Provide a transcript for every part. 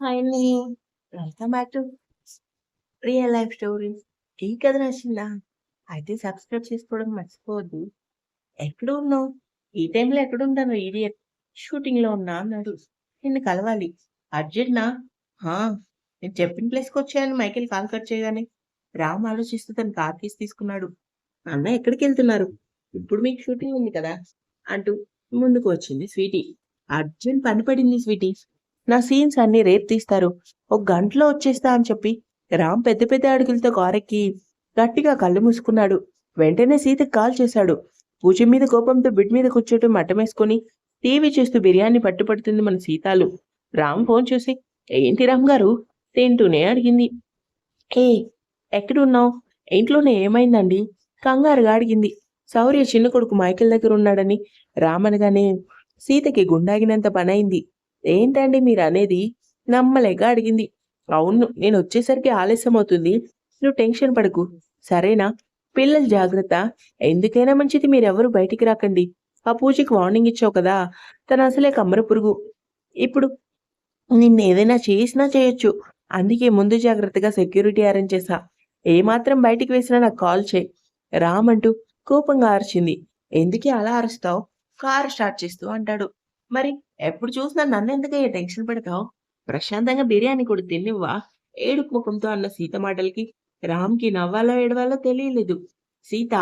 Hi welcome back to real life stories ఈ కథ నచ్చిందా అయితే సబ్స్క్రైబ్ చేసుకోవడం మర్చిపోవద్దు. ఎక్కడ ఉన్నావు ఈ టైంలో ఎక్కడ ఉంటాను ఈడియట్ షూటింగ్లో ఉన్నా అన్నాడు. నిన్ను కలవాలి. అర్జెంట్నా? నేను చెప్పిన ప్లేస్కి వచ్చాయని మైకేల్ కాల్ కట్ చేయగానే. రామ్ ఆలోచిస్తూ తన కార్ తీసి తీసుకున్నాడు. అన్న ఎక్కడికి వెళ్తున్నారు? ఇప్పుడు మీకు షూటింగ్ ఉంది కదా? అంటూ ముందుకు వచ్చింది స్వీటీ. అర్జెంట్ పని పడింది స్వీటీ. నా సీన్స్ అన్ని రేపు తీస్తారు. ఒక గంటలో వచ్చేస్తా అని చెప్పి రామ్ పెద్ద పెద్ద అడుగులతో కారెక్కి గట్టిగా కళ్ళు మూసుకున్నాడు. వెంటనే సీతకు కాల్ చేశాడు. పూజ మీద కోపంతో బిడ్ మీద కూర్చోటం మట్టమేసుకుని టీవీ చూస్తూ బిర్యానీ పట్టుపడుతుంది మన సీతాలు. రామ్ ఫోన్ చూసి ఏంటి రామ్ గారు? తింటూనే అడిగింది. ఏ ఎక్కడున్నావు? ఇంట్లోనే ఏమైందండి? కంగారుగా అడిగింది. సౌర్య చిన్న కొడుకు మైకిల్ దగ్గర ఉన్నాడని. రామ్ అనగానే సీతకి గుండాగినంత పనైంది. ఏంటండి మీరు అనేది నమ్మలేక అడిగింది. అవును నేను వచ్చేసరికి ఆలస్యం అవుతుంది. నువ్వు టెన్షన్ పడకు. సరేనా? పిల్లల జాగ్రత్త. ఎందుకైనా మంచిది మీరెవరు బయటికి రాకండి. ఆ పూజకి వార్నింగ్ ఇచ్చావు కదా? తను అసలే కమ్మర పురుగు. ఇప్పుడు నిన్ను ఏదైనా చేసినా చేయొచ్చు. అందుకే ముందు జాగ్రత్తగా సెక్యూరిటీ అరేంజ్ చేసా. ఏమాత్రం బయటికి వేసినా నాకు కాల్ చేయి. రామంటూ కోపంగా అరిచింది. ఎందుకే అలా అరుస్తావు? కారు స్టార్ట్ చేస్తూ అంటాడు. మరి ఎప్పుడు చూసినా నన్ను ఎందుకయ్యా టెన్షన్ పెడతావు? ప్రశాంతంగా బిర్యానీ కూడా తిన్నివ్వా? ఏడుపు ముఖంతో అన్న సీత మాటలకి రామ్కి నవ్వాలో ఏడవాలో తెలియలేదు. సీత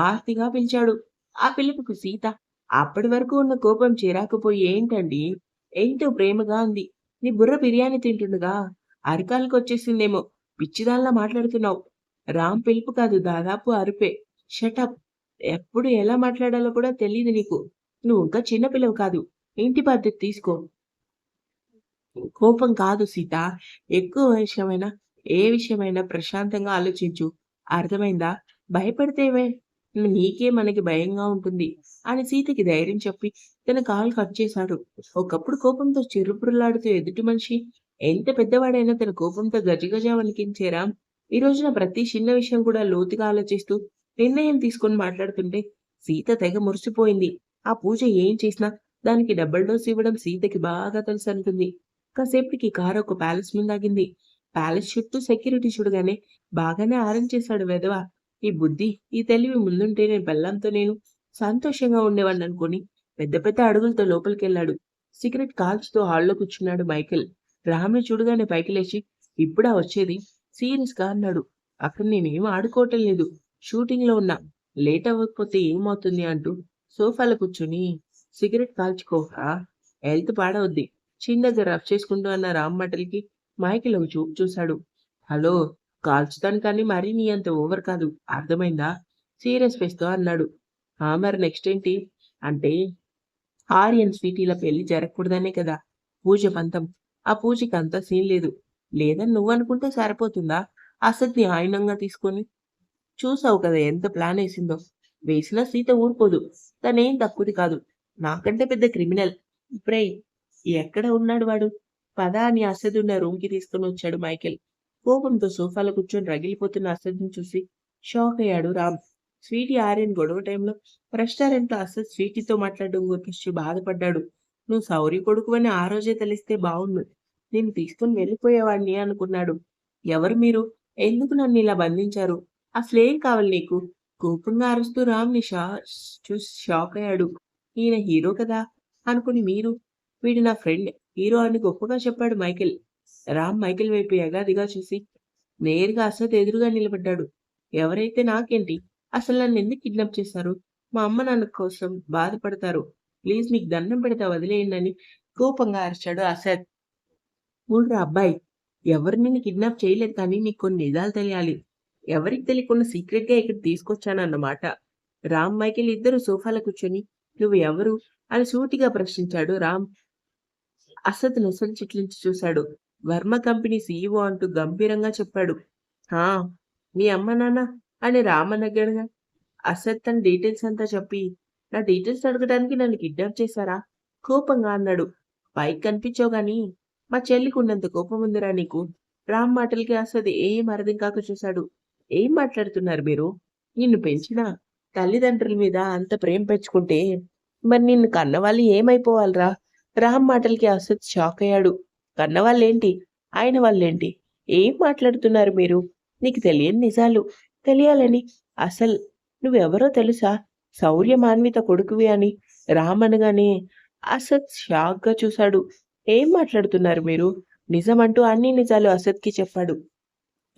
ఆర్తిగా పిలిచాడు. ఆ పిలుపుకు సీత అప్పటి వరకు ఉన్న కోపం చిరాకుపోయి ఏంటండి? ఎంతో ప్రేమగా ఉంది నీ బుర్ర బిర్యానీ తింటుండగా అరికాలకు వచ్చేసిందేమో. పిచ్చిదాల్లా మాట్లాడుతున్నావు. రామ్ పిలుపు కాదు దాదాపు అరుపే. షటప్. ఎప్పుడు ఎలా మాట్లాడాలో కూడా తెలియదు నీకు. నువ్వు ఇంకా చిన్నపిల్లవు కాదు. ఇంటి పద్ధతి తీసుకో? కోపం కాదు సీత. ఎక్కువ విషయమైనా ఏ విషయమైనా ప్రశాంతంగా ఆలోచించు. అర్థమైందా? భయపడితేవే నీకే మనకి భయంగా ఉంటుంది అని సీతకి ధైర్యం చెప్పి తన కాలు కట్ చేశాడు. ఒకప్పుడు కోపంతో చిరుపురులాడుతూ ఎదుటి మనిషి ఎంత పెద్దవాడైనా తన కోపంతో గజగజ వణికించేరా? ఈ రోజున ప్రతి చిన్న విషయం కూడా లోతుగా ఆలోచిస్తూ నిర్ణయం తీసుకొని మాట్లాడుతుంటే సీత తెగ మురిసిపోయింది. ఆ పూజ ఏం చేసినా దానికి డబుల్ డోస్ ఇవ్వడం సీతకి బాగా తెలుసు అనుకుంది. కాసేపటికి కారు ఒక ప్యాలెస్ ముందాగింది ప్యాలెస్ చుట్టూ సెక్యూరిటీ చూడగానే బాగానే ఆరెంజ్ చేశాడు వెధవ. ఈ బుద్ధి ఈ తెలివి ముందుంటే నేను బెల్లంతో నేను సంతోషంగా ఉండేవాడిని అనుకుని పెద్ద పెద్ద అడుగులతో లోపలికి వెళ్ళాడు సిగరెట్ కాల్చుతో హాల్లో కూర్చున్నాడు మైకేల్. రామ్ని చూడగానే పైకి లేచి ఇప్పుడా వచ్చేది? సీరియస్గా అన్నాడు. అక్కడ నేనేం ఆడుకోవటం లేదు. షూటింగ్లో ఉన్నా. లేట్ అవ్వకపోతే ఏమవుతుంది? అంటూ సోఫాలో కూర్చుని సిగరెట్ కాల్చుకోరా హెల్త్ పాడవద్ది. చిన్నగా రఫ్ చేసుకుంటూ అన్న రామ్ మాటలకి మైకిల్ ఒక చూపు చూశాడు. హలో కాల్చుతాను కానీ మరీ నీ అంత ఓవర్ కాదు. అర్థమైందా? సీరియస్ ఫేస్తో అన్నాడు. ఆ మరి నెక్స్ట్ ఏంటి? అంటే ఆర్యన్ స్వీటీల పెళ్ళి జరగకూడదనే కదా పూజ పంతం. ఆ పూజకి అంత సీన్ లేదు. లేదని నువ్వు అనుకుంటే సరిపోతుందా? అసత్ని ఆయినంగా తీసుకొని చూసావు కదా ఎంత ప్లాన్ వేసిందో. వేసినా సీత ఊరుకోదు. తనేం తక్కువది కాదు. నాకంటే పెద్ద క్రిమినల్. ఇప్పుడే ఎక్కడ ఉన్నాడు వాడు? పద అని అసద్ ఉన్న రూమ్కి తీసుకుని వచ్చాడు మైకేల్. కోపంతో సోఫాలో కూర్చొని రగిలిపోతున్న అసద్ని చూసి షాక్ అయ్యాడు రామ్. స్వీటీ ఆర్యన్ గొడవ టైంలో రెస్టారెంట్లో అసద్ స్వీటీతో మాట్లాడడం గురించి బాధపడ్డాడు. నువ్వు సౌరి కొడుకు అని ఆ రోజే తెలిస్తే బాగుండు నేను తీసుకుని వెళ్ళిపోయేవాడిని అనుకున్నాడు. ఎవరు మీరు? ఎందుకు నన్ను ఇలా బంధించారు? అసలేం కావాలి నీకు? కోపంగా అరుస్తూ రామ్ని షా చూసి షాక్ అయ్యాడు. ఈయన హీరో కదా అనుకుని మీరు. వీడు నా ఫ్రెండ్. హీరో అని గొప్పగా చెప్పాడు మైకిల్. రామ్ మైకిల్ వైపు ఎగాదిగా చూసి నేరుగా అసద్ ఎదురుగా నిలబడ్డాడు. ఎవరైతే నాకేంటి? అసలు నన్ను ఎందుకు కిడ్నాప్ చేశారు? మా అమ్మ నాన్న కోసం బాధపడతారు. ప్లీజ్ మీకు దండం పెడతా వదిలేయండి అని కోపంగా అరిచాడు అసద్ ఊళ్ళో అబ్బాయి ఎవరు నిన్ను కిడ్నాప్ చేయలేదు కానీ నీకు కొన్ని నిజాలు తెలియాలి. ఎవరికి తెలియకుండా సీక్రెట్గా ఇక్కడ తీసుకొచ్చానన్నమాట. రామ్ మైకిల్ ఇద్దరు సోఫాలో కూర్చొని నువ్వు ఎవరు? అని సూటిగా ప్రశ్నించాడు రామ్. అసత్ నొసలు చిట్లించి చూశాడు. వర్మ కంపెనీ సీఈఓ అంటూ గంభీరంగా చెప్పాడు. హా మీ అమ్మ నాన్న? అని రామనగరగా అసత్ తన డీటెయిల్స్ అంతా చెప్పి నా డీటెయిల్స్ అడగడానికి నన్ను కిడ్నాప్ చేశారా? కోపంగా అన్నాడు. పైకి కనిపించావు గాని మా చెల్లికి ఉన్నంత కోపం ఉందిరా నీకు? రామ్ మాటలకి అసత్ ఏం అర్థం కాక చూశాడు. ఏం మాట్లాడుతున్నారు మీరు? నిన్ను పెంచినా? తల్లిదండ్రుల మీద అంత ప్రేమ పెంచుకుంటే మరి నిన్ను కన్నవాళ్ళు ఏమైపోవాలిరా? రామ్ మాటలకి అసత్ షాక్ అయ్యాడు. కన్నవాళ్ళేంటి? ఆయన వాళ్ళేంటి? ఏం మాట్లాడుతున్నారు మీరు? నీకు తెలియని నిజాలు. తెలియాలని. అసలు నువ్వెవరో తెలుసా? శౌర్య మాన్విత కొడుకువి అని. రామ్ అనగానే అసత్ షాక్గా చూశాడు. ఏం మాట్లాడుతున్నారు మీరు? నిజమంటూ అన్ని నిజాలు అసత్కి చెప్పాడు.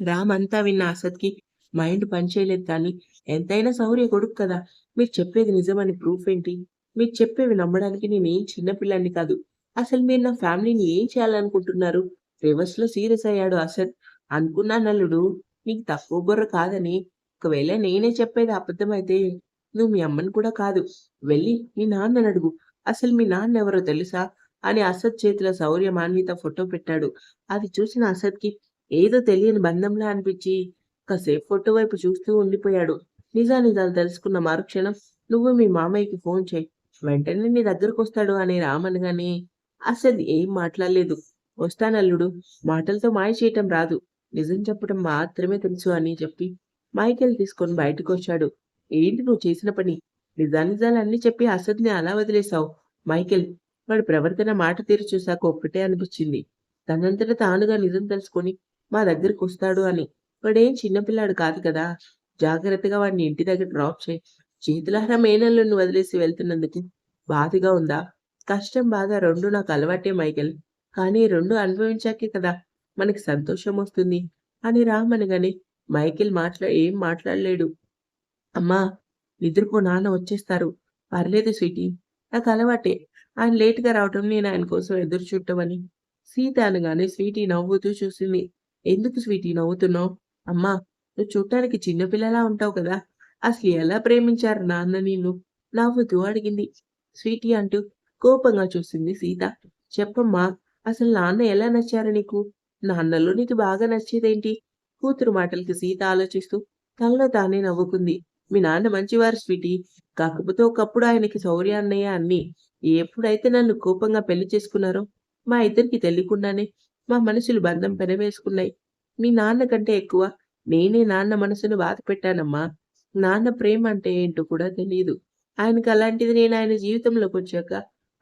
రామ్ అంతా విన్న అసత్కి మైండ్ పనిచేయలేదు కానీ ఎంతైనా సౌర్య కొడుకు కదా. మీరు చెప్పేది నిజమని ప్రూఫ్ ఏంటి? మీరు చెప్పేవి నమ్మడానికి నేనేం చిన్నపిల్లాన్ని కాదు. అసలు మీరు నా ఫ్యామిలీని ఏం చేయాలనుకుంటున్నారు? రివర్స్లో సీరియస్ అయ్యాడు అసత్ అనుకున్నా నల్లుడు నీకు తక్కువ బుర్ర కాదని. ఒకవేళ నేనే చెప్పేది అబద్ధమైతే నువ్వు మీ అమ్మని కూడా కాదు. వెళ్ళి మీ నాన్నని అడుగు. అసలు మీ నాన్న ఎవరో తెలుసా? అని అసత్ చేతిలో శౌర్య మాన్విత ఫోటో పెట్టాడు. అది చూసిన అసత్కి ఏదో తెలియని బంధంలా అనిపించి కాసేపు ఫోటో వైపు చూస్తూ ఉండిపోయాడు. నిజానిజాలు తెలుసుకున్న మరుక్షణం నువ్వు మీ మామయ్యకి ఫోన్ చేయి. వెంటనే నీ దగ్గరకు వస్తాడు అని రామనగానే అసలు ఏం మాట్లాడలేదు. వస్తానల్లుడు మాటలతో మాయ చేయటం రాదు. నిజం చెప్పడం మాత్రమే తెలుసు అని చెప్పి మైకేల్ తీసుకొని బయటకు వచ్చాడు. ఏంటి నువ్వు చేసిన పని? నిజానిజాలన్నీ చెప్పి అసద్ని అలా వదిలేశావు. మైకేల్ వాడి ప్రవర్తన మాట తీరు చూశాక ఒక్కటే అనిపించింది. తనంతట తానుగా నిజం తెలుసుకొని మా దగ్గరికి వస్తాడు అని. వాడేం చిన్నపిల్లాడు కాదు కదా. జాగ్రత్తగా వాడిని ఇంటి దగ్గర డ్రాప్ చేయి. చేతులహర మేనల్లోని వదిలేసి వెళ్తున్నందుకు బాధగా ఉందా? కష్టం బాధ రెండు నాకు అలవాటే మైకెల్. కానీ రెండు అనుభవించాకే కదా మనకి సంతోషం వస్తుంది. అని రామనగానే మైకేల్ మాట్లా ఏం మాట్లాడలేడు. అమ్మా నిద్రపో నాన్న వచ్చేస్తారు. పర్లేదు స్వీటీ నాకు అలవాటే. ఆయన లేటుగా రావటం నేను ఆయన కోసం ఎదురు చూడటమని సీత అనగానే స్వీటీ నవ్వుతూ చూసింది. ఎందుకు స్వీటీ నవ్వుతున్నావు? అమ్మా నువ్వు చూడటానికి చిన్నపిల్లలా ఉంటావు కదా. అసలు ఎలా ప్రేమించారు నాన్న నిన్ను? నవ్వుతూ అడిగింది. స్వీటీ అంటూ కోపంగా చూసింది సీత. చెప్పమ్మా అసలు నాన్న ఎలా నచ్చారు నీకు? నాన్నలో నీకు బాగా నచ్చేదేంటి? కూతురు మాటలకి సీత ఆలోచిస్తూ తనలో తానే నవ్వుకుంది. మీ నాన్న మంచివారు స్వీటీ. కాకపోతే ఒకప్పుడు ఆయనకి శౌర్యాన్నయ్య అన్ని. ఎప్పుడైతే నన్ను కోపంగా పెళ్ళి చేసుకున్నారో మా ఇద్దరికి తెలియకుండానే మా మనసులు బంధం పెనవేసుకున్నాయి మీ నాన్న కంటే ఎక్కువ? నేనే నాన్న మనసును బాధ పెట్టానమ్మా. నాన్న ప్రేమ అంటే ఏంటో కూడా తెలియదు ఆయనకు అలాంటిది నేను ఆయన జీవితంలోకి వచ్చాక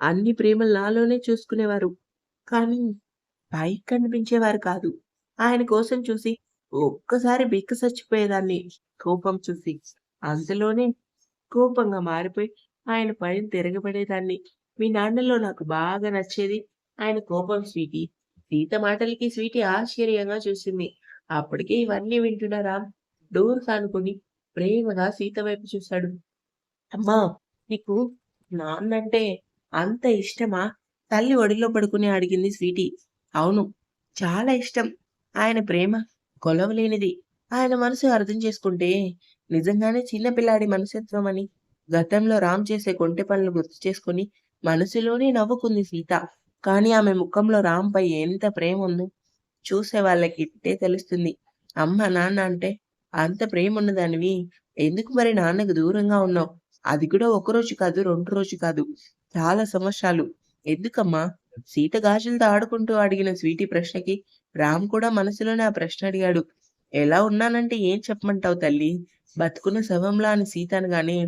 అన్ని ప్రేమలు నాలోనే చూసుకునేవారు. కానీ పైకి కనిపించేవారు కాదు. ఆయన కోసం చూసి ఒక్కసారి బిక్క చచ్చిపోయేదాన్ని. కోపం చూసి అంతలోనే కోపంగా మారిపోయి ఆయన పైన తిరగబడేదాన్ని. మీ నాన్నలో నాకు బాగా నచ్చేది ఆయన కోపం స్వీటీ. సీత మాటలకి స్వీటీ ఆశ్చర్యంగా చూసింది. అప్పటికే ఇవన్నీ వింటున్న రామ్ డోర్ కానుకొని ప్రేమగా సీత వైపు చూశాడు. అమ్మా నీకు నాన్నంటే అంత ఇష్టమా? తల్లి ఒడిలో పడుకుని అడిగింది స్వీటీ. అవును చాలా ఇష్టం. ఆయన ప్రేమ కొలవలేనిది. ఆయన మనసు అర్థం చేసుకుంటే నిజంగానే చిన్నపిల్లాడి మనసత్వం అని గతంలో రామ్ చేసే కొంటె పనులు గుర్తు చేసుకుని మనసులోనే నవ్వుకుంది సీత. కానీ ఆమె ముఖంలో రాంపై ఎంత ప్రేమ ఉందో చూసే వాళ్ళకి ఇట్టే తెలుస్తుంది. అమ్మ నాన్న అంటే అంత ప్రేమ ఉన్నదానివి ఎందుకు మరి నాన్నకు దూరంగా ఉన్నావు? అది కూడా ఒక రోజు కాదు రెండు రోజు కాదు. చాలా సంవత్సరాలు. ఎందుకమ్మా? సీత గాజులతో ఆడుకుంటూ అడిగిన స్వీటీ ప్రశ్నకి రామ్ కూడా మనసులోనే ఆ ప్రశ్న అడిగాడు. ఎలా ఉన్నానంటే ఏం చెప్పమంటావు తల్లి? బతుకున్న శవంలా అని సీత అనగానే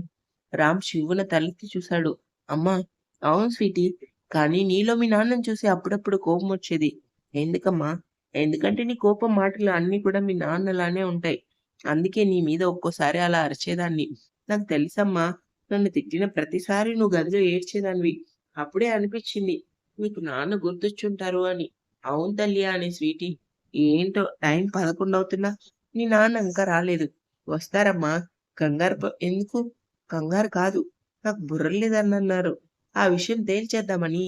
రామ్ శివున తలెత్తి చూశాడు. అమ్మా అవును స్వీటీ కానీ నీలో మీ నాన్నని చూసి అప్పుడప్పుడు కోపం వచ్చేది. ఎందుకమ్మా? ఎందుకంటే నీ కోపం మాటలు అన్నీ కూడా మీ నాన్నలానే ఉంటాయి. అందుకే నీ మీద ఒక్కోసారి అలా అరిచేదాన్ని. నాకు తెలుసమ్మా నన్ను తిట్టిన ప్రతిసారి నువ్వు గదిలో ఏడ్చేదానివి. అప్పుడే అనిపించింది నీకు నాన్న గుర్తొచ్చుంటారు అని. అవును తల్లి అని స్వీటీ. ఏంటో టైం పదకొండు అవుతున్నా. నీ నాన్న ఇంకా రాలేదు. వస్తారమ్మా. కంగారు ఎందుకు? కంగారు కాదు. నాకు బుర్రలేదన్నారు ఆ విషయం తేల్చేద్దామని.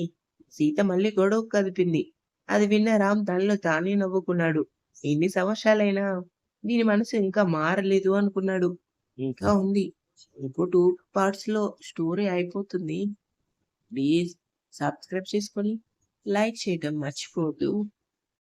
సీత మళ్ళీ గొడవ కదిపింది. అది విన్న రామ్ తనలో తానే నవ్వుకున్నాడు. ఎన్ని సంవత్సరాలైనా దీని మనసు ఇంకా మారలేదు అనుకున్నాడు. ఇంకా? ఉంది. ఇంకో టూ పార్ట్స్లో స్టోరీ అయిపోతుంది. ప్లీజ్ సబ్స్క్రైబ్ చేసుకొని లైక్ చేయడం మర్చిపోవద్దు.